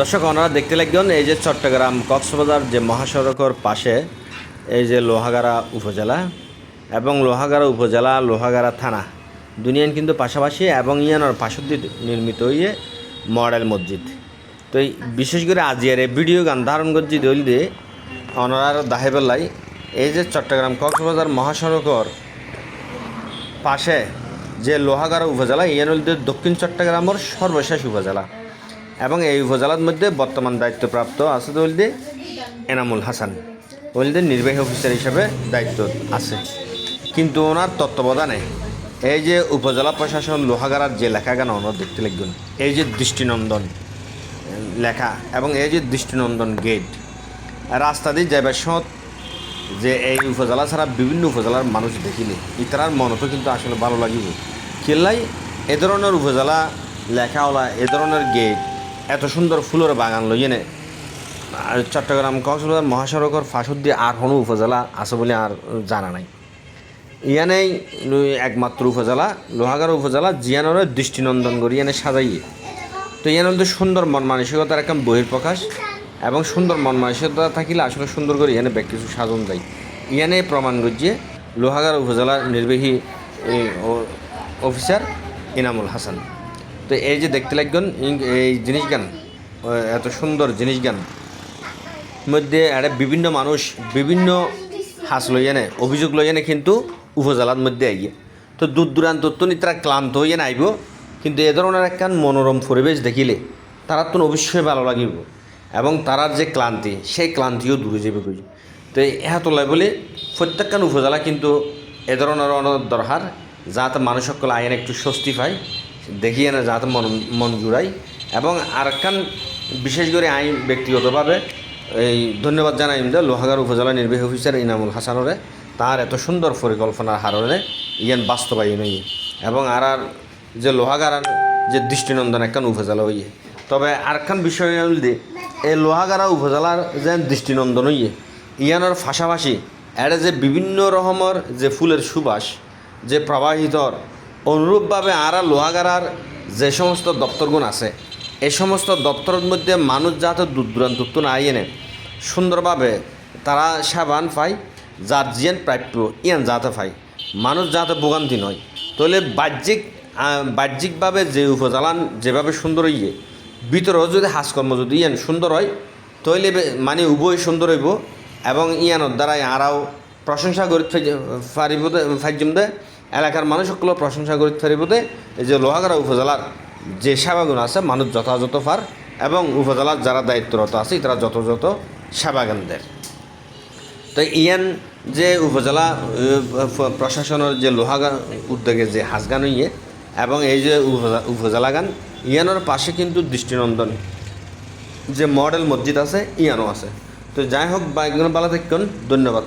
দর্শক ওনারা দেখতে লাগবেন এই যে চট্টগ্রাম কক্সবাজার যে মহাসড়কের পাশে এই যে লোহাগাড়া উপজেলা এবং লোহাগাড়া উপজেলা, লোহাগাড়া থানা। দুনিয়ান কিন্তু পাশাপাশি এবং ইয়ানোর পাশাপাশি নির্মিত হয়ে মডেল মসজিদ। তো বিশেষ করে আজিয়ার এই ভিডিও গান ধারণ করছি দল দিয়ে ওনার দাহে বেলাই এই যে চট্টগ্রাম কক্সবাজার মহাসড়কর পাশে যে লোহাগাড়া উপজেলা ইয়ান হল দক্ষিণ চট্টগ্রামের সর্বশেষ উপজেলা। এবং এই উপজেলার মধ্যে বর্তমান দায়িত্বপ্রাপ্ত আছে বলতে এনামুল হাসান বলতে নির্বাহী অফিসার হিসাবে দায়িত্ব আছে। কিন্তু ওনার তত্ত্বাবধানে এই যে উপজেলা প্রশাসন লোহাগাড়ার যে লেখা লেখাগান ওনার দেখতে লাগবেন এই যে দৃষ্টিনন্দন লেখা এবং এই যে দৃষ্টিনন্দন গেট, রাস্তা দিয়ে যাইবার সৎ যে এই উপজেলা ছাড়া বিভিন্ন উপজেলার মানুষ দেখিলে, ইতারার মনতো কিন্তু আসলে ভালো লাগিব। কেল্লাই এ ধরনের উপজেলা লেখাওয়ালা, এ ধরনের গেট এত সুন্দর ফুলের বাগান লইয়ে নে। আর চট্টগ্রাম কক্সবাজার, মহাসড়কের ফাঁসুর দিয়ে আর কোনো উপজেলা আছে বলে আর জানা নাই। ইয়ানেই একমাত্র উপজেলা, লোহাগাড়া উপজেলা, জিয়ানোর দৃষ্টিনন্দন করি এনে সাজাইয়ে। তো ইয়ান হল সুন্দর মন মানসিকতার একটা বহির্প্রকাশ এবং সুন্দর মন মানসিকতা থাকিলে আসলে সুন্দর করে ইয়ানে ব্যক্তি কিছু সাজন যায়। ইয়ানে প্রমাণ করছে লোহাগাড়া উপজেলার নির্বাহী অফিসার ইনামুল হাসান। তো এই যে দেখতে লাগবেন এই জিনিস গান এত সুন্দর জিনিস গান। মধ্যে একটা বিভিন্ন মানুষ বিভিন্ন হাস লই এনে অভিযোগ লই এনে কিন্তু উপজেলার মধ্যে আইয়ে। তো দূর দূরান্ত তো তারা ক্লান্ত হইয়ে আইব কিন্তু এ ধরনের একখান মনোরম পরিবেশ দেখিলে তারা তো অবশ্যই ভালো লাগিব। এবং তারার যে ক্লান্তি, সেই ক্লান্তিও দূরে যাবে কই? তো এহা তোলাই বলে প্রত্যেকখান উপজেলা কিন্তু এ ধরনের অনেক দরকার যাতে মানুষ সকল আইন একটু স্বস্তি পায়। দেখিয়ে না যাতে মন মন জুড়াই। এবং আর একখান বিশেষ করে আইন ব্যক্তিগতভাবে, এই ধন্যবাদ জানাই যে লোহাগার উপজেলা নির্বাহী অফিসার ইনামুল হাসানরে, তার এত সুন্দর পরিকল্পনার হারণে ইয়ান বাস্তবায়ন হইয়ে। এবং আর আর যে লোহাগাড়ার যে দৃষ্টিনন্দন একখান উপজেলা হইয়ে। তবে আরেকখান বিষয় হল যে, এই লোহাগাড়া উপজেলার যে দৃষ্টিনন্দন হইয়ে, ইয়ানোর পাশাপাশি এটা যে বিভিন্ন রকমের যে ফুলের সুবাস, যে প্রবাহিতর অনুরূপভাবে আর, লোহাগাড়ার যে সমস্ত দপ্তরগুণ আছে এই সমস্ত দপ্তরের মধ্যে মানুষ যাতে দূর দূরান্ত না এনে সুন্দরভাবে তারা সাবান পায় যার জিয়ান প্রাপ্য, ইয়ান যাতে পায়, মানুষ যাতে ভোগান্তি নয়। তাহলে বাহ্যিক বাহ্যিকভাবে যে উপজেলান যেভাবে সুন্দর হইয়ে ভিতরেও যদি হাসকর্ম যদি ইয়ান সুন্দর হয়, তাহলে বে- মানে উভয় সুন্দর হইব এবং ইয়ানোর দ্বারাই আরাও প্রশংসা করি ফারিব ফাইজম দে এলাকার মানুষ সকল প্রশংসা করি ফারিব দে এই যে লোহাগাড়া উপজেলার যে সেবাগুণ আছে, মানুষ যথাযথ পার এবং উপজেলার যারা দায়িত্বরত আছে, তারা যথাযথ সেবাগান দেয়। তো ইয়ান যে উপজেলা প্রশাসনের যে লোহাগান উদ্যোগে যে হাসগান ইয়ে এবং এই যে উপজেলা- গান ইয়ানোর পাশে কিন্তু দৃষ্টিনন্দন যে মডেল মসজিদ আছে, ইয়ানও আছে। তো যাই হোক বাইকগুলো ভালো থাকুন, ধন্যবাদ।